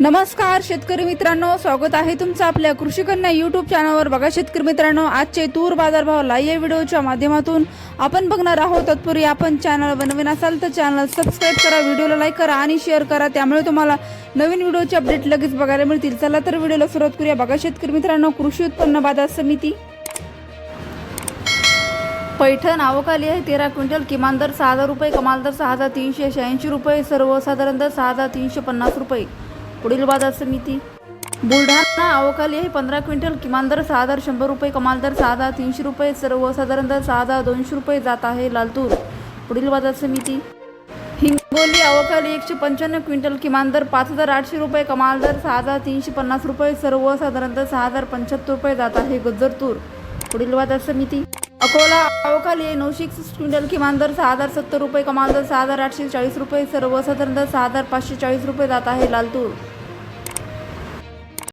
नमस्कार शेतकरी मित्रांनो. स्वागत आहे तुमचं आपल्या कृषी कन्या चॅनलवर बघा शेतकरी मित्रांनो आजचे तूर बाजारभाव लाईव्ह व्हिडिओच्या माध्यमातून आपण बघणार आहोत. तत्पूर्वी आपण चॅनल बनवीन असाल तर चॅनल सबस्क्राईब करा व्हिडिओला लाईक करा आणि शेअर करा. त्यामुळे तुम्हाला नवीन व्हिडिओचे अपडेट लगेच बघायला मिळतील. चला तर व्हिडिओला सुरुवात करूया. बघा शेतकरी मित्रांनो कृषी उत्पन्न बाजार समिती. पैठण आवकाली आहे. तेरा क्विंटल किमान दर सहा हजार रुपये कमाल दर सहा हजार तीनशे शहाऐंशी रुपये सर्वसाधारण दर सहा हजार तीनशे पन्नास रुपये. पुढील बाजार समिती. बुलढाणा अवकाली आहे पंधरा क्विंटल किमान दर सहा हजार शंभर रुपये कमाल दर सहा हजार तीनशे रुपये सर्वसाधारण दर सहा हजार दोनशे रुपये जात आहे लालतूर. पुढील बाजार समिती. हिंगोली अवकाली एकशे पंच्याण्णव क्विंटल किमान दर पाच हजार आठशे रुपये कमाल दर सहा हजार तीनशे पन्नास रुपये सर्वसाधारण दर सहा हजार पंच्याहत्तर रुपये जात आहे गज्जर तूर पुढील बाजार समिती. अकोला अवकाली नऊशे एकसष्ट क्विंटल किमान दर सहा हजार सत्तर रुपये कमाल दर सहा हजार आठशे चाळीस रुपये सर्वसाधारण दर सहा हजार पाचशे चाळीस रुपये जात आहे लालतूर.